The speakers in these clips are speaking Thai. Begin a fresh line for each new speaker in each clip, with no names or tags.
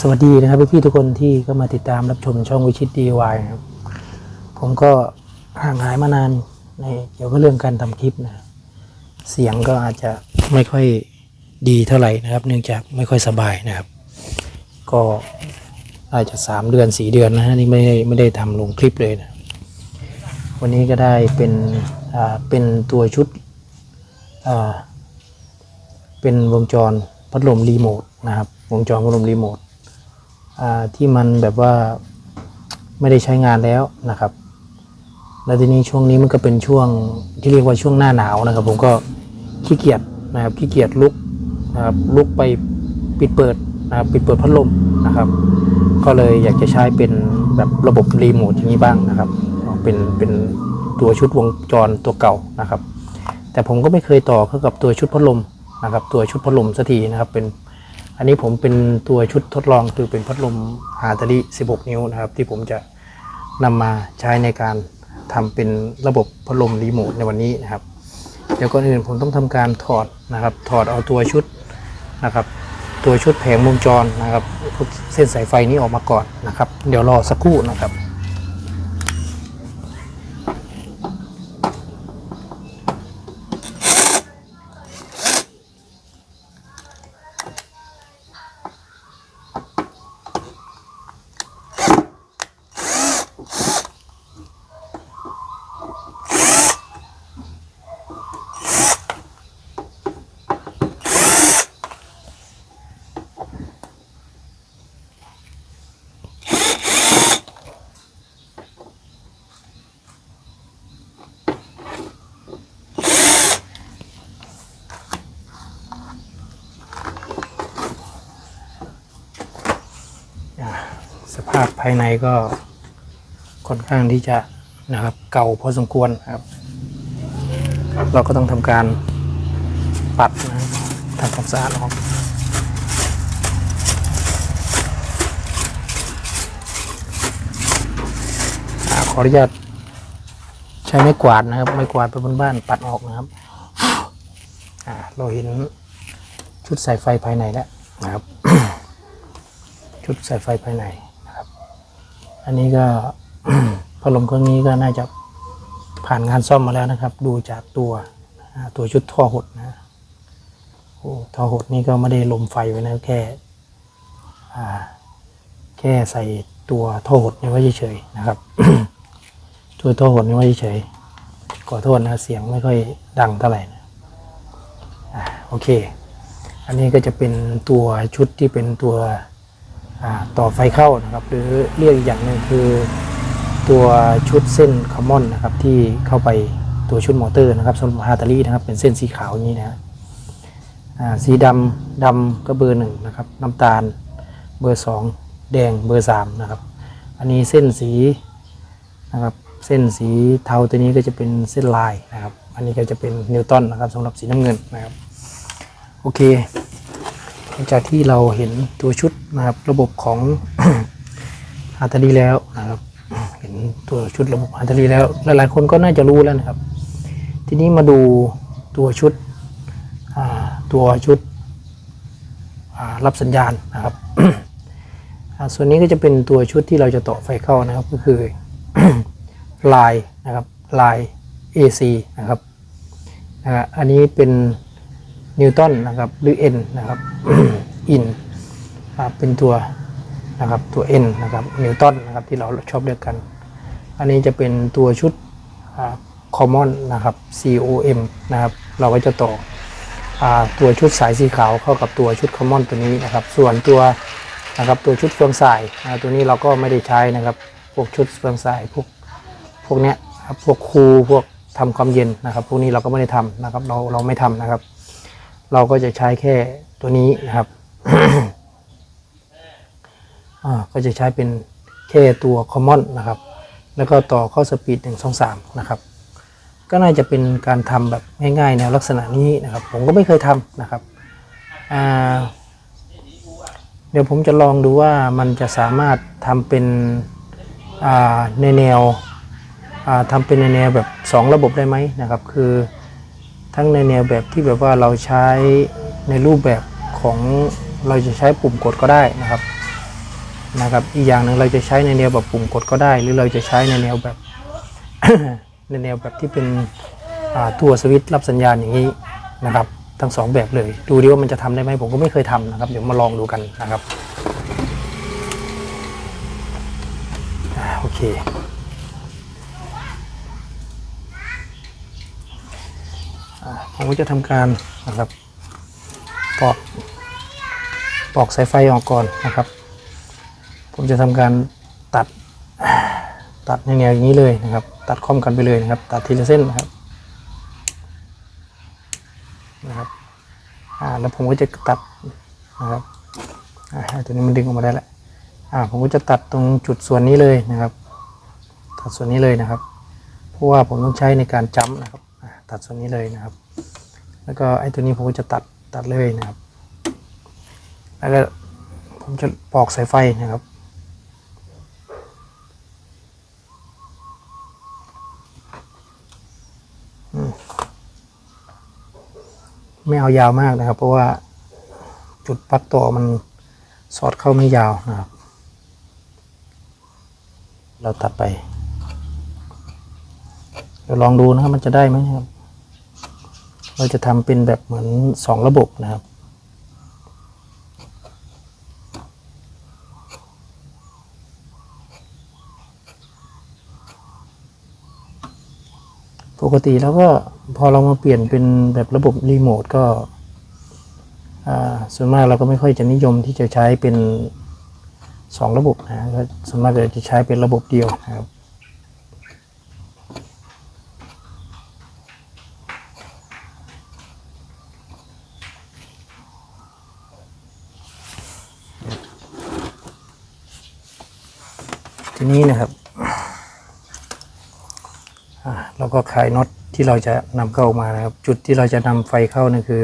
สวัสดีนะครับพี่ๆทุกคนที่ก็มาติดตามรับชมช่องวิชิตดีวายนะครับผมก็ห่างหายมานานในเกี่ยวกับเรื่องการทำคลิปนะครับเสียงก็อาจจะไม่ค่อยดีเท่าไหร่นะครับ เนื่องจากไม่ค่อยสบายนะครับ ก็อาจจะสามเดือนสี่เดือนนะฮะนี่ไม่ได้ไม่ได้ทำลงคลิปเลยนะวันนี้ก็ได้เป็นอ่าเป็นตัวชุดอ่าเป็นวงจรพัดลมรีโมทนะครับวงจรพัดลมรีโมท ที่มันแบบว่าไม่ได้ใช้งานแล้วนะครับ แล้วทีนี้ช่วงนี้มันก็เป็นช่วงที่เรียกว่าช่วงหน้าหนาวนะครับ ผมก็ขี้เกียจนะครับขี้เกียจลุกนะครับลุกไปปิดเปิดนะครับปิดเปิดพัดลมนะครับ ก็เลยอยากจะใช้เป็นแบบระบบรีโมทอย่างนี้บ้างนะครับ เป็นเป็นตัวชุดวงจรตัวเก่านะครับ แต่ผมก็ไม่เคยต่อเข้ากับตัวชุดพัดลมนะครับ ตัวชุดพัดลมสักทีนะครับ เป็น อันนี้ผมเป็นตัวชุดทดลองคือเป็นพัดลมฮาตาริ16 นิ้วนะครับ ที่ผมจะนำมาใช้ในการทำเป็นระบบพัดลมรีโมทในวันนี้นะครับ เดี๋ยวก่อนอื่นผมต้องทำการถอดนะครับ ถอดเอาตัวชุดนะครับ ตัวชุดแผงวงจรนะครับเส้นสายไฟนี้ออกมาก่อนนะครับ เดี๋ยวรอสักครู่นะครับ สภาพภายในก็ค่อนข้างที่จะนะครับ เก่าพอสมควรครับ เราก็ต้องทำการปัดนะทำความสะอาดออกขออนุญาตใช้ไม้กวาดนะครับไม้กวาดไปบนบ้านปัดออกนะครับเราเห็นชุดสายไฟภายในแล้วนะครับ ชุดสายไฟภายในนะครับ อันนี้ก็พัดลมเครื่องนี้ก็น่าจะผ่านงานซ่อมมาแล้วนะครับ ดูจากตัวตัวชุดท่อหดนะโอ้ท่อหดนี่ก็ไม่ได้ลมไฟไว้นะแค่แค่ใส่ตัวท่อหดนี่ไว้เฉยๆนะครับ ตัวท่อหดนี่ไว้เฉยๆขอโทษนะเสียงไม่ค่อยดังเท่าไหร่นะโอเค อันนี้ก็จะเป็นตัวชุดที่เป็นตัว ต่อไฟเข้านะครับ หรือเรียกอีกอย่างหนึ่งคือตัวชุดเส้นคอมมอนนะครับที่เข้าไปตัวชุดมอเตอร์นะครับสำหรับฮาตาลีนะครับเป็นเส้นสีขาวอย่างนี้นะฮะอ่าสีดำดำก็เบอร์หนึ่งนะครับน้ำตาลเบอร์สองแดงเบอร์สามนะครับอันนี้เส้นสีนะครับเส้นสีเทาตัวนี้ก็จะเป็นเส้นลายนะครับ อันนี้ก็จะเป็นนิวตันนะครับสำหรับสีน้ำเงินนะครับ โอเค ลังจากที่เราเห็นตัวชุดนะครับระบบของอาร์ตารีแล้วนะครับ เห็นตัวชุดระบบอาร์ตารีแล้วหลายๆคนก็น่าจะรู้แล้วนะครับ ทีนี้มาดูตัวชุดตัวชุดรับสัญญาณนะครับส่วนนี้ก็จะเป็นตัวชุดที่เราจะต่อไฟเข้านะครับ ก็คือลายนะครับลาย AC นะครับอันนี้เป็น นิวตันนะครับหรือ N นะครับอินเป็นตัวนะครับตัว N นะครับนิวตันนะครับที่เราชอบเรียกกัน อันนี้จะเป็นตัวชุดคอมมอนนะครับ COM นะครับเราก็จะต่ออตัวชุดสายสีขาวเข้ากับตัวชุดคอมมอนตัวนี้นะครับ ส่วนตัวนะครับตัวชุดเฟืองสายตัวนี้เราก็ไม่ได้ใช้นะครับ พวกชุดเฟืองสายพวกพวกเนี้ยพวกคูพวกทำความเย็นนะครับ พวกนี้เราก็ไม่ได้ทำนะครับ เราเราไม่ทำนะครับ เราก็จะใช้แค่ตัวนี้นะครับก็จะใช้เป็นแค่ตัว common นะครับ แล้วก็ต่อข้าสปีด1 2 3 นะครับ ก็น่าจะเป็นการทำแบบง่ายๆแนวลักษณะนี้นะครับ ผมก็ไม่เคยทำนะครับ เดี๋ยวผมจะลองดูว่ามันจะสามารถทำเป็นในแนวทำเป็นในแนวแบบ 2 ระบบได้ไหมนะครับ คือ ทั้งในแนวแบบที่แบบว่าเราใช้ในรูปแบบของเราจะใช้ปุ่มกดก็ได้นะครับนะครับ อีกอย่างหนึ่งเราจะใช้ในแนวแบบปุ่มกดก็ได้ หรือเราจะใช้ในแนวแบบในแนวแบบที่เป็นตัวสวิตช์รับสัญญาณอย่างนี้นะครับ ทั้งสองแบบเลย ดูดิว่ามันจะทำได้ไหมผมก็ไม่เคยทำนะครับ เดี๋ยวมาลองดูกันนะครับโอเค อ่า ผมก็จะทำการนะครับปอกปอกสายไฟออกก่อนนะครับ ผมจะทำการตัดตัดในแนวอย่างนี้เลยนะครับ ตัดค่อมกันไปเลยนะครับ ตัดทีละเส้นนะครับนะครับอ่าแล้วผมก็จะตัดนะครับอ่าตัวนี้มันดึงออกมาได้แล้วอ่าผมก็จะตัดตรงจุดส่วนนี้เลยนะครับ ตัดส่วนนี้เลยนะครับ เพราะว่าผมต้องใช้ในการจ้ำนะครับตัดส่วนนี้เลยนะครับ แล้วก็ไอ้ตัวนี้ผมก็จะตัดตัดเลยนะครับ แล้วก็ผมจะปอกสายไฟนะครับไม่เอายาวมากนะครับ เพราะว่าจุดปักต่อมันสอดเข้าไม่ยาวนะครับ เราตัดไปเดี๋ยวลองดูนะครับมันจะได้ไหมครับ เราจะทำเป็นแบบเหมือนสองระบบนะครับ ปกติแล้วก็พอเรามาเปลี่ยนเป็นแบบระบบรีโมทก็ส่วนมากเราก็ไม่ค่อยจะนิยมที่จะใช้เป็นสองระบบนะส่วนมากเราจะใช้เป็นระบบเดียวนะครับ ทีนี้นะครับเราก็คลายน็อตที่เราจะนำเข้ามานะครับ จุดที่เราจะนำไฟเข้านั่นคือ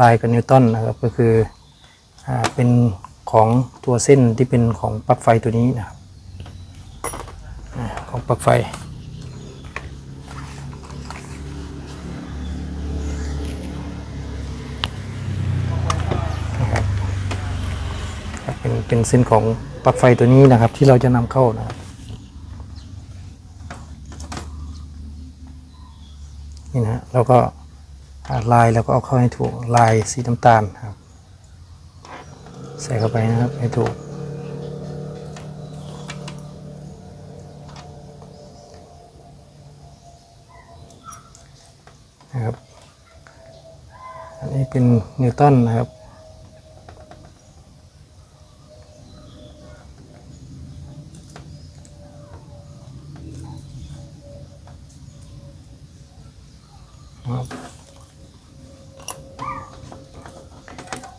ลายกับนิวตันนะครับก็คืออเป็นของตัวเส้นที่เป็นของปลั๊กไฟตัวนี้นะครับอของปลั๊กไฟเป็นเป็นเส้นของ ปลั๊กไฟตัวนี้นะครับ ที่เราจะนำเข้านะครับนี่นะฮะแล้วก็อ่าลายแล้วก็เอาเข้าให้ถูกลายสีน้ำตาลครับ ใส่เข้าไปนะครับให้ถูก นะครับ อันนี้เป็นนิวตันนะครับ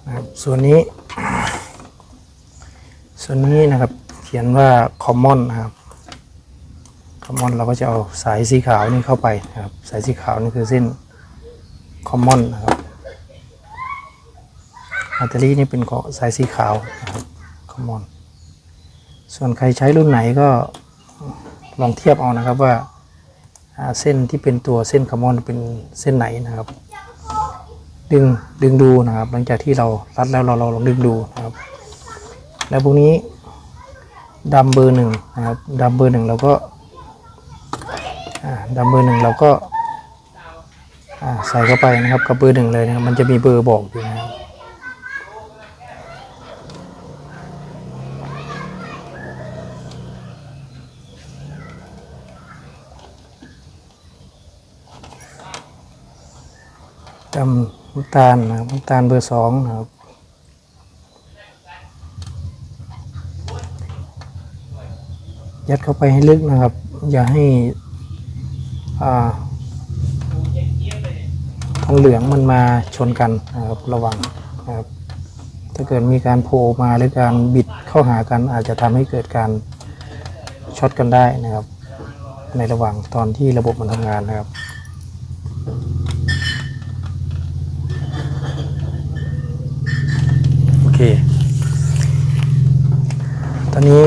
นะครับ ส่วนนี้ ส่วนนี้นะครับ เขียนว่า common นะครับ common เราก็จะเอาสายสีขาวนี่เข้าไปนะครับ สายสีขาวนี่คือเส้น common นะครับแบตเตอรี่นี่เป็นของสายสีขาวนะครับ common ส่วนใครใช้รุ่นไหนก็ลองเทียบเอานะครับว่าอ่าเส้นที่เป็นตัวเส้นคาร์บอนเป็นเส้นไหนนะครับ ดึงดึงดูนะครับ หลังจากที่เรารัดแล้วเราเราลองดึงดูนะครับ แล้วพวกนี้ดำเบอร์หนึ่งนะครับดำเบอร์หนึ่งเราก็อ่าเบอร์หนึ่งเราก็ใส่เข้าไปนะครับกับเบอร์หนึ่งเลยนะครับมันจะมีเบอร์บอกอยู่นะครับดำ น้ำตาลนะครับน้ำตาลเบอร์สองนะครับยัดเข้าไปให้ลึกนะครับ อย่าให้ทองเหลืองมันมาชนกันนะครับระวังนะครับ ถ้าเกิดมีการโผล่มาหรือการบิดเข้าหากันอาจจะทำให้เกิดการช็อตกันได้นะครับ ในระหว่างตอนที่ระบบมันทำงานนะครับ โอเค ตอ นนี้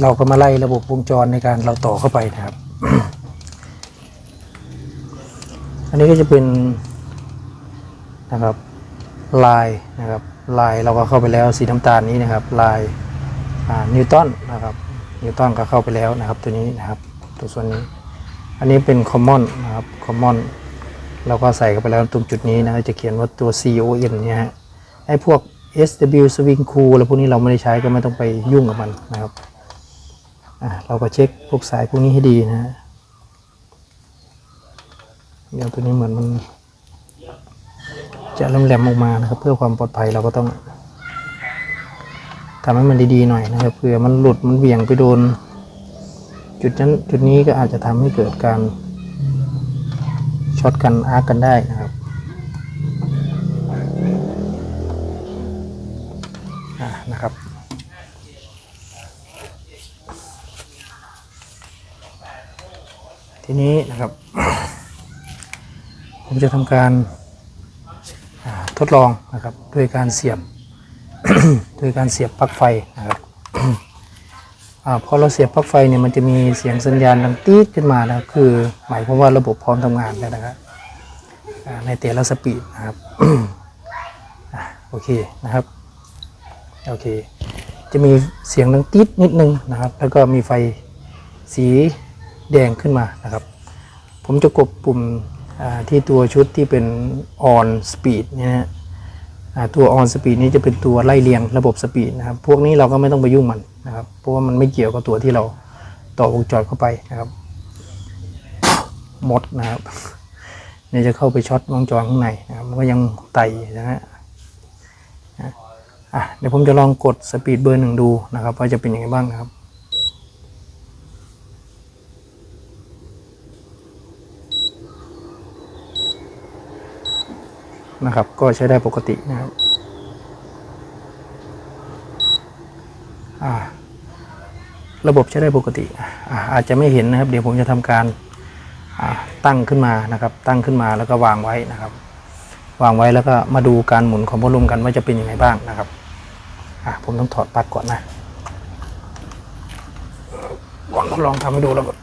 เราก็มาไล่ระบบวงจรในการเราต่อเข้าไปนะครับ อันนี้ก็จะเป็นนะครับลายนะครับลายเราก็เข้าไปแล้วสีน้ำตาลนี้นะครับลายนิวตันนะครับนิวตันก็เข้าไปแล้วนะครับตัวนี้นะครับตัวส่วนนี้ อันนี้เป็นคอมมอนนะครับคอมมอนเราก็ใส่เข้าไปแล้วตรงจุดนี้นะจะเขียนว่าตัว CON เนี่ยฮะไอ้พวก SW Swing Cool แล้วพวกนี้เราไม่ได้ใช้ก็ไม่ต้องไปยุ่งกับมันนะครับเราก็เช็คพวกสายพวกนี้ให้ดีนะฮะเดี๋ยวตัวนี้เหมือนมัน จะแหลมๆออกมานะครับ เพื่อความปลอดภัยเราก็ต้องทำให้มันดีๆหน่อยนะครับเผื่อมันหลุดมันเหวี่ยงไปโดน จุดนั้นจุดนี้ก็อาจจะทำให้เกิดการช็อตกันอาร์กกันได้นะครับ ทีนี้นะครับ ผมจะทำการทดลองนะครับด้วยการเสียบด้วยการเสียบปลั๊กไฟนะครับอพอเราเสียบปลั๊กไฟเนี่ยมันจะมีเสียงสัญญาณดังตีดขึ้นมานะครับคือหมายความว่าระบบพร้อมทำงานแล้วนะครับในแต่ละสปีดนะครับอโอเคนะครับโอเค จะมีเสียงดังตีดนิดนึงนะครับ แล้วก็มีไฟสี แดงขึ้นมานะครับ ผมจะกดปุ่มที่ตัวชุดที่เป็น on speed เนี่ยนะฮะตัว on speed นี้จะเป็นตัวไล่เรียงระบบสปีดนะครับ พวกนี้เราก็ไม่ต้องไปยุ่งมันนะครับ เพราะว่ามันไม่เกี่ยวกับตัวที่เราต่อวงจรเข้าไปนะครับ หมดนะครับเนี่ยจะเข้าไปช็อตวงจรข้างในนะครับ มันก็ยังไต่นะฮะอะอะเดี๋ยวผมจะลองกดสปีดเบอร์หนึ่งดูนะครับ ว่าจะเป็นยังไงบ้างนะครับ นะครับ ก็ใช้ได้ปกตินะครับระบบใช้ได้ปกติอาอาจจะไม่เห็นนะครับ เดี๋ยวผมจะทำการตั้งขึ้นมานะครับ ตั้งขึ้นมาแล้วก็วางไว้นะครับ วางไว้แล้วก็มาดูการหมุนของพัดลมกันว่าจะเป็นยังไงบ้างนะครับผมต้องถอดปลั๊กก่อนนะก่อนทดลองทำให้ดูแล้วก่อน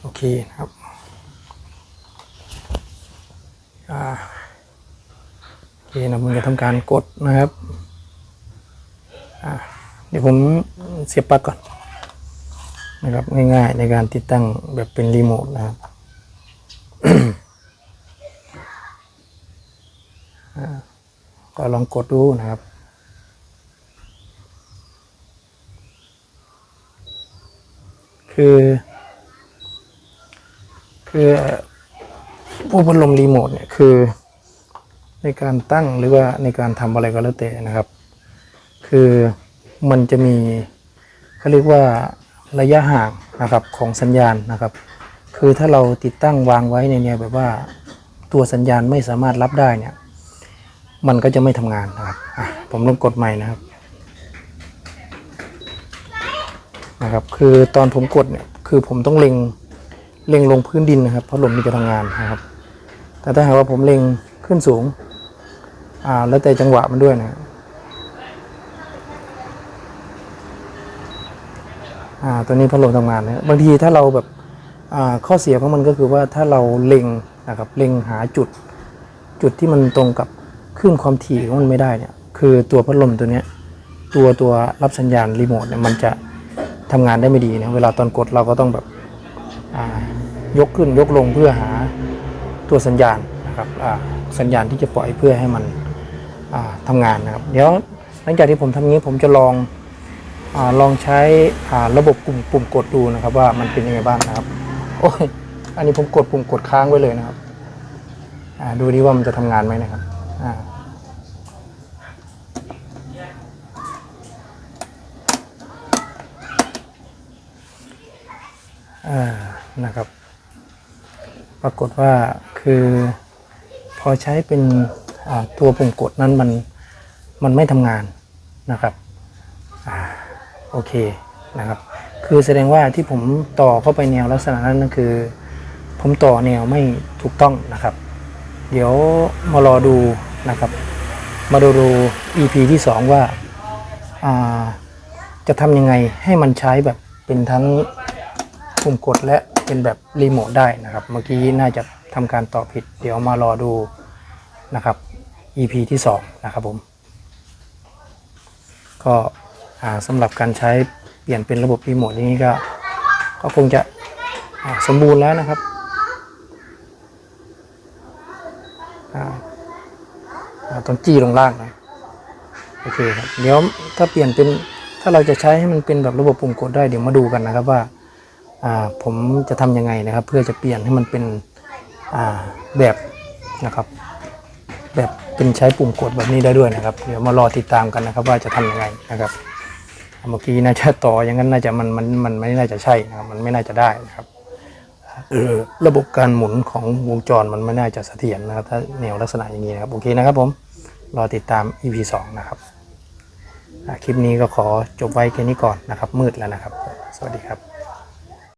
โอ เคนะครับโอเคนะผมจะทำการกดนะครับเดี๋ยวผมเสียบปลั๊กก่อนนะครับง่ายๆในการติดตั้งแบบเป็นรีโมทนะครับก็ลองกดดูนะครับคือ คือพวกพัดลมรีโมทเนี่ยคือในการตั้งหรือว่าในการทำอะไรก็แล้วแต่นะครับ คือมันจะมีเขาเรียกว่าระยะห่างนะครับของสัญญาณนะครับ คือถ้าเราติดตั้งวางไว้ในเนี่ยแบบว่าตัวสัญญาณไม่สามารถรับได้เนี่ย มันก็จะไม่ทำงานนะครับผมลองกดใหม่นะครับนะครับ คือตอนผมกดเนี่ยคือผมต้องเล็ง เล็งลงพื้นดินนะครับ เพราะลมมันจะทำงานนะครับ แต่ถ้าหากว่าผมเล็งขึ้นสูง อ่า แล้วแต่จังหวะมันด้วยนะอ่าตัวนี้พัดลมทำงานนะบางทีถ้าเราแบบอ่าข้อเสียของมันก็คือว่าถ้าเราเล็งนะครับเล็งหาจุด จุดที่มันตรงกับคลื่นความถี่ของมันไม่ได้เนี่ยคือตัวพัดลมตัวเนี้ยตัวตัวรับสัญญาณรีโมทเนี่ยมันจะทำงานได้ไม่ดีนะเวลาตอนกดเราก็ต้องแบบ ยกขึ้นยกลงเพื่อหาตัวสัญญาณนะครับสัญญาณที่จะปล่อยเพื่อให้มันอ่าทำงานนะครับ เดี๋ยวหลังจากที่ผมทำอย่านี้ผมจะลองอลองใช้ระบบปุ่มปุ่มกดดูนะครับว่ามันเป็นยังไงบ้างนะครับโอ้ยอันนี้ผมกดปุ่มกดค้างไว้เลยนะครับดูดิว่ามันจะทำงานไหมนะครับอ่านะครับ ปรากฏว่าคือพอใช้เป็นตัวปุ่มกดนั้นมันมันไม่ทำงานนะครับอโอเคนะครับ คือแสดงว่าที่ผมต่อเข้าไปแนวลักษณะนั้นนั่นคือ ผมต่อแนวไม่ถูกต้องนะครับ เดี๋ยวมารอดูนะครับ มาดูดู EP ที่ 2 ว่าอ่าจะทำยังไงให้มันใช้แบบเป็นทั้งปุ่มกดและ เป็นแบบรีโมทได้นะครับ เมื่อกี้น่าจะทำการต่อผิด เดี๋ยวมารอดูนะครับ EP ที่สองนะครับผม ก็อ่าสำหรับการใช้เปลี่ยนเป็นระบบรีโมทนี้ก็ก็คงจะสมบูรณ์แล้วนะครับต้องจี้ลงล่างนะโอเคครับเดี๋ยวถ้าเปลี่ยนเป็นถ้าเราจะใช้ให้มันเป็นแบบระบบปุ่มกดได้เดี๋ยวมาดูกันนะครับว่า ผมจะทำยังไงนะครับ เพื่อจะเปลี่ยนให้มันเป็นแบบนะครับ แบบเป็นใช้ปุ่มกดแบบนี้ได้ด้วยนะครับ เดี๋ยวมารอติดตามกันนะครับ ว่าจะทำยังไงนะครับเมื่อกี้น่าจะต่ออย่างนั้นน่าจะมันมันมันไม่น่าจะใช่นะครับมันไม่น่าจะได้นะครับเออระบบการหมุนของวงจรมันไม่น่าจะเสถียรนะครับ ถ้าแนวลักษณะอย่างนี้นะครับโอเคนะครับผมรอติดตาม EP 2 นะครับคลิปนี้ก็ขอจบไว้แค่นี้ก่อนนะครับ มืดแล้วนะครับ สวัสดีครับ